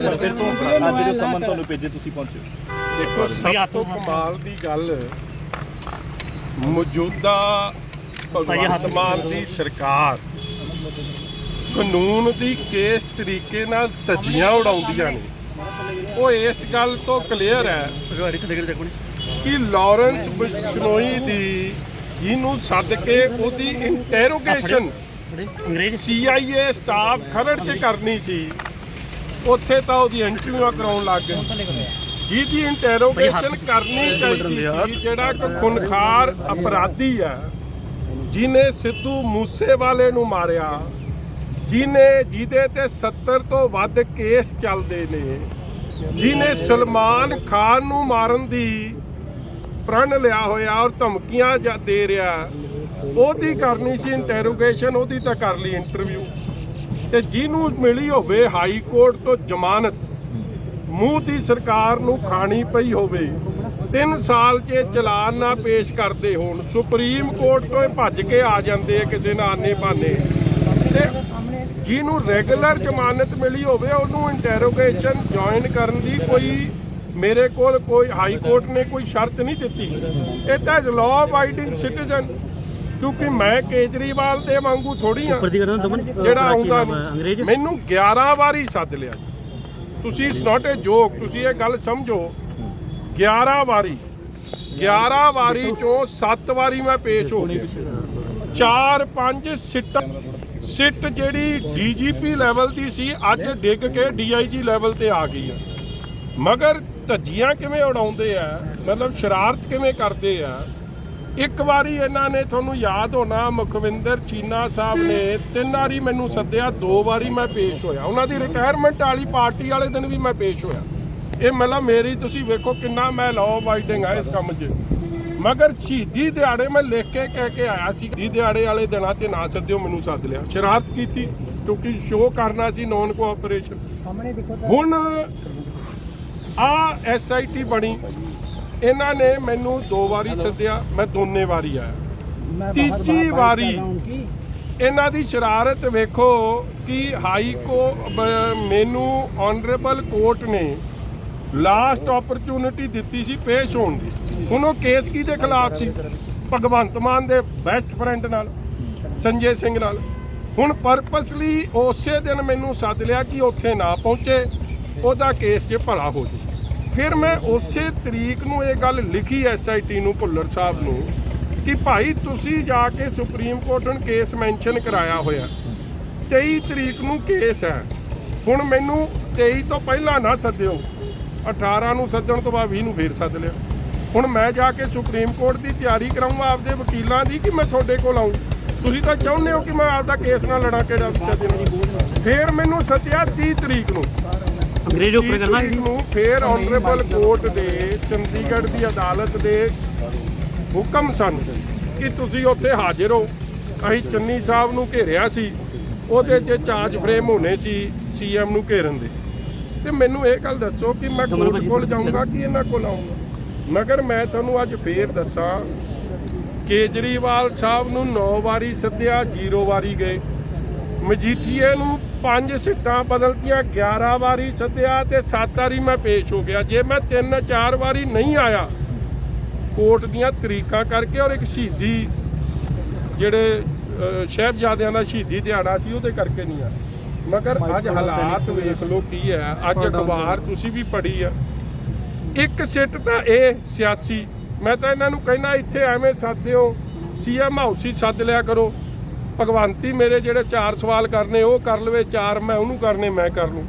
ਫਿਰ ਤੋਂ ਅੱਜ ਜਿਹੜੇ ਸਮਨ ਤੁਹਾਨੂੰ ਭੇਜੇ ਤੁਸੀਂ ਪਹੁੰਚੇ। ਦੇਖੋ ਸਭ ਤੋਂ ਕਮਾਲ ਦੀ ਗੱਲ ਮੌਜੂਦਾ ਭਗਵੰਤ ਮਾਨ ਦੀ ਸਰਕਾਰ ਕਾਨੂੰਨ ਦੀ ਕਿਸ ਤਰੀਕੇ ਨਾਲ ਧੱਜੀਆਂ ਉਡਾਉਂਦੀਆਂ ਨੇ। ਉਹ ਇਸ ਗੱਲ ਤੋਂ ਕਲੀਅਰ ਹੈ ਕਿ ਲਾਰੈਂਸ ਬਿਸ਼ਨੋਈ ਦੀ ਜਿਹਨੂੰ ਸੱਦ ਕੇ ਉਹਦੀ ਇੰਟਰੋਗੇਸ਼ਨ ਅੰਗਰੇਜ਼। CIA ਸਟਾਫ ਖਰੜ 'ਚ ਕਰਨੀ ਸੀ। ਉੱਥੇ ਤਾਂ ਉਹਦੀ ਇੰਟਰਵਿਊ ਕਰਾਉਣ ਲੱਗ ਗਏ। ਜਿਹਦੀ ਇੰਟਰੋਗੇਸ਼ਨ ਕਰਨੀ ਚਾਹੀਦੀ ਸੀ ਜਿਹੜਾ ਕਿ ਖੁਨਖਾਰ ਅਪਰਾਧੀ ਹੈ ਜਿਨੇ ਸਿੱਧੂ ਮੂਸੇਵਾਲੇ ਨੂੰ ਮਾਰਿਆ ਜਿਨੇ ਜਿਹਦੇ ਤੇ 70 ਤੋਂ ਵੱਧ ਕੇਸ ਚੱਲਦੇ ਨੇ ਜਿਨੇ ਸਲਮਾਨ ਖਾਨ ਨੂੰ ਮਾਰਨ ਦੀ ਪ੍ਰਣ ਲਿਆ ਹੋਇਆ ਔਰ ਧਮਕੀਆਂ ਦੇ ਰਿਹਾ ਉਹਦੀ ਕਰਨੀ ਸੀ ਇੰਟਰੋਗੇਸ਼ਨ ਉਹਦੀ ਤਾਂ ਕਰ ਲਈ ਇੰਟਰਵਿਊ ਤੇ ਜਿਹਨੂੰ ਮਿਲੀ ਹੋਵੇ ਹਾਈ ਕੋਰਟ ਤੋਂ ਜ਼ਮਾਨਤ, ਮੂੰਹ ਦੀ ਸਰਕਾਰ ਨੂੰ ਖਾਣੀ ਪਈ ਹੋਵੇ 3 ਸਾਲ 'ਚ ਚਲਾਨ ਨਾ ਪੇਸ਼ ਕਰਦੇ ਹੋਣ, ਸੁਪਰੀਮ ਕੋਰਟ ਤੋਂ ਇਹ ਭੱਜ ਕੇ ਆ ਜਾਂਦੇ ਆ ਕਿਸੇ ਨਾ ਆਨੇ ਬਾਨੇ। ਤੇ ਜਿਹਨੂੰ ਰੈਗੂਲਰ ਜ਼ਮਾਨਤ ਮਿਲੀ ਹੋਵੇ, ਉਹਨੂੰ ਇੰਟਰੋਗੇਸ਼ਨ ਜੁਆਇਨ ਕਰਨ ਦੀ ਕੋਈ ਮੇਰੇ ਕੋਲ ਕੋਈ ਹਾਈ ਕੋਰਟ ਨੇ ਕੋਈ ਸ਼ਰਤ ਨਹੀਂ ਦਿੱਤੀ। ਇਹ ਤਾਂ ਇਜ਼ ਲਾਅ ਅਬਾਈਡਿੰਗ ਸਿਟੀਜ਼ਨ ਕਿਉਂਕਿ ਮੈਂ ਕੇਜਰੀਵਾਲ ਦੇ ਵਾਂਗੂ ਥੋੜੀ ਆ ਜਿਹੜਾ ਆਉਂਦਾ ਮੈਨੂੰ 11 ਵਾਰੀ ਸੱਦ ਲਿਆ ਜੀ। ਤੁਸੀਂ ਇਟਸ ਨਾਟ ਅ ਜੋਕ ਤੁਸੀਂ ਇਹ ਗੱਲ ਸਮਝੋ। 11 ਵਾਰੀ 11 ਵਾਰੀ ਚੋਂ 7 ਵਾਰੀ ਮੈਂ ਪੇਸ਼ ਹੋ ਗਿਆ। 4 5 ਸਿੱਟ ਸਿੱਟ ਜਿਹੜੀ ਡੀਜੀਪੀ ਲੈਵਲ ਦੀ ਸੀ ਅੱਜ ਡਿੱਗ ਕੇ ਡੀਆਈਜੀ ਲੈਵਲ ਤੇ ਆ ਗਈ ਆ। ਮਗਰ ਧੱਜੀਆਂ ਕਿਵੇਂ ਉਡਾਉਂਦੇ ਆ? ਮਤਲਬ ਸ਼ਰਾਰਤ ਕਿਵੇਂ ਕਰਦੇ ਆ? ਇੱਕ ਵਾਰੀ ਇਹਨਾਂ ਨੇ ਤੁਹਾਨੂੰ ਯਾਦ ਹੋਣਾ ਮੁਖਵਿੰਦਰ ਚੀਨਾ ਸਾਹਿਬ ਨੇ ਤਿੰਨ ਵਾਰੀ ਮੈਨੂੰ ਸੱਦਿਆ ਦੋ ਵਾਰੀ ਮੈਂ ਪੇਸ਼ ਹੋਇਆ। ਉਹਨਾਂ ਦੀ ਰਿਟਾਇਰਮੈਂਟ ਵਾਲੀ ਪਾਰਟੀ ਵਾਲੇ ਦਿਨ ਵੀ ਮੈਂ ਪੇਸ਼ ਹੋਇਆ। ਇਹ ਮਤਲਬ ਮੇਰੀ ਤੁਸੀਂ ਵੇਖੋ ਕਿੰਨਾ ਮੈਂ ਲਾਅ ਅਬਾਈਡਿੰਗ ਆ ਇਸ ਕੰਮ 'ਚ। ਮਗਰ ਸ਼ਹੀਦੀ ਦਿਹਾੜੇ ਮੈਂ ਲਿਖ ਕੇ ਕਹਿ ਕੇ ਆਇਆ ਸੀ ਸ਼ਹੀਦੀ ਦਿਹਾੜੇ ਵਾਲੇ ਦਿਨਾਂ ਤੇ ਨਾ ਸੱਦਿਓ ਮੈਨੂੰ ਸੱਦ ਲਿਆ। ਸ਼ਰਾਰਤ ਕੀਤੀ ਕਿਉਂਕਿ ਸ਼ੋਅ ਕਰਨਾ ਸੀ ਨੌਨ ਕੋਆਪਰੇਸ਼ਨ ਹੁਣ ਆ ਐਸਆਈਟੀ ਬਣੀ। ਇਹਨਾਂ ਨੇ ਮੈਨੂੰ ਦੋ ਵਾਰੀ ਸੱਦਿਆ ਮੈਂ ਦੋਨੇ ਵਾਰੀ ਆਇਆ। ਤੀਜੀ ਵਾਰੀ ਇਹਨਾਂ ਦੀ ਸ਼ਰਾਰਤ ਵੇਖੋ ਕਿ ਹਾਈ ਕੋ ਮੈਨੂੰ ਆਨਰੇਬਲ ਕੋਰਟ ਨੇ ਲਾਸਟ ਓਪਰਚੁਨਿਟੀ ਦਿੱਤੀ ਸੀ ਪੇਸ਼ ਹੋਣ ਦੀ। ਹੁਣ ਉਹ ਕੇਸ ਕਿਹਦੇ ਖਿਲਾਫ ਸੀ? ਭਗਵੰਤ ਮਾਨ ਦੇ ਬੈਸਟ ਫਰੈਂਡ ਨਾਲ ਸੰਜੇ ਸਿੰਘ ਨਾਲ। ਹੁਣ ਪਰਪਸਲੀ ਉਸੇ ਦਿਨ ਮੈਨੂੰ ਸੱਦ ਲਿਆ ਕਿ ਉੱਥੇ ਨਾ ਪਹੁੰਚੇ ਉਹਦਾ ਕੇਸ 'ਚ ਭਲਾ ਹੋ ਜੇ। ਫਿਰ ਮੈਂ ਉਸੇ ਤਰੀਕ ਨੂੰ ਇਹ ਗੱਲ ਲਿਖੀ ਐਸਆਈਟੀ ਨੂੰ, ਭੁੱਲਰ ਸਾਹਿਬ ਨੂੰ, ਕਿ ਭਾਈ ਤੁਸੀਂ ਜਾ ਕੇ ਸੁਪਰੀਮ ਕੋਰਟ ਨੂੰ ਕੇਸ ਮੈਂਸ਼ਨ ਕਰਾਇਆ ਹੋਇਆ। 23 ਤਰੀਕ ਨੂੰ ਕੇਸ ਹੈ। ਹੁਣ ਮੈਨੂੰ 23 ਤੋਂ ਪਹਿਲਾਂ ਨਾ ਸੱਦਿਓ। 18 ਨੂੰ ਸੱਦਣ ਤੋਂ ਬਾਅਦ 20 ਨੂੰ ਫੇਰ ਸੱਦ ਲਿਆ ਹੁਣ ਮੈਂ ਜਾ ਕੇ ਸੁਪਰੀਮ ਕੋਰਟ ਦੀ ਤਿਆਰੀ ਕਰਾਉਂਗਾ ਆਪਦੇ ਵਕੀਲਾਂ ਦੀ ਕਿ ਮੈਂ ਤੁਹਾਡੇ ਕੋਲ ਆਉਂ ਤੁਸੀਂ ਤਾਂ ਚਾਹੁੰਦੇ ਹੋ ਕਿ ਮੈਂ ਆਪਦਾ ਕੇਸ ਨਾਲ ਲੜਾਂ ਕਿਹੜਾ ਵਿਚਾਰ ਦੇਣਾ ਮੈਨੂੰ ਸੱਦਿਆ 30 ਤਰੀਕ ਨੂੰ। ਅੰਗਰੇਜ਼ ਉੱਪਰ ਕਰਨਾ। ਤਰੀਕ ਨੂੰ ਫੇਰ ਆਨਰੇਬਲ ਕੋਰਟ ਦੇ ਚੰਡੀਗੜ੍ਹ ਦੀ ਅਦਾਲਤ ਦੇ ਹੁਕਮ ਸਨ ਕਿ ਤੁਸੀਂ ਉੱਥੇ ਹਾਜ਼ਰ ਹੋ। ਅਸੀਂ ਚੰਨੀ ਸਾਹਿਬ ਨੂੰ ਘੇਰਿਆ ਸੀ। ਉਹਦੇ 'ਚ ਚਾਰਜ ਫਰੇਮ ਹੋਣੇ ਸੀ ਸੀਐਮ ਨੂੰ ਘੇਰਨ ਦੇ। ਤੇ ਮੈਨੂੰ ਇਹ ਗੱਲ ਦੱਸੋ ਕਿ ਮੈਂ ਕੋਰਟ ਕੋਲ ਜਾਊਂਗਾ ਕਿ ਇਹਨਾਂ ਕੋਲ ਆਊਂਗਾ? ਮਗਰ ਮੈਂ ਤੁਹਾਨੂੰ ਅੱਜ ਫੇਰ ਦੱਸਾਂ ਕੇਜਰੀਵਾਲ ਸਾਹਿਬ ਨੂੰ 9 ਵਾਰੀ ਸੱਦਿਆ 0 ਵਾਰੀ ਗਏ। ਮਜੀਠੀਏ ਨੂੰ 5 ਸੀਟਾਂ ਬਦਲਤੀਆਂ 11 ਵਾਰੀ ਸੱਦਿਆ ਤੇ 7 ਵਾਰੀ ਮੈਂ ਪੇਸ਼ ਹੋ ਗਿਆ। ਜੇ ਮੈਂ 3-4 ਵਾਰੀ ਨਹੀਂ ਆਇਆ ਕੋਰਟ ਦੀਆਂ ਤਰੀਕਾਂ ਕਰਕੇ ਔਰ ਇੱਕ ਸ਼ਹੀਦੀ ਜਿਹੜੇ ਸਾਹਿਬਜ਼ਾਦਿਆਂ ਦਾ ਸ਼ਹੀਦੀ ਦਿਹਾੜਾ ਸੀ ਉਹਦੇ ਕਰਕੇ ਨਹੀਂ ਆ ਮਗਰ ਅੱਜ ਹਾਲਾਤ ਵੇਖ ਲਓ ਕੀ ਹੈ। ਅੱਜ ਅਖਬਾਰ ਤੁਸੀਂ ਵੀ ਪੜ੍ਹੀ ਆ। ਇੱਕ ਸਿੱਟ ਤਾਂ ਇਹ ਸਿਆਸੀ। ਮੈਂ ਤਾਂ ਇਹਨਾਂ ਨੂੰ ਕਹਿਣਾ ਇੱਥੇ ਐਵੇਂ ਸਾਥਿਓ ਸੀਐਮ ਹਾਊਸ ਸੱਦ ਲਿਆ ਕਰੋ। ਭਗਵੰਤੀ ਮੇਰੇ ਜਿਹੜੇ ਚਾਰ ਸਵਾਲ ਕਰਨੇ, ਉਹ ਕਰ ਲਵੇ, ਚਾਰ ਮੈਂ ਉਹਨੂੰ ਕਰਨੇ, ਮੈਂ ਕਰ ਲੂੰ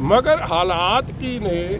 ਮਗਰ ਹਾਲਾਤ ਕੀ ਨੇ?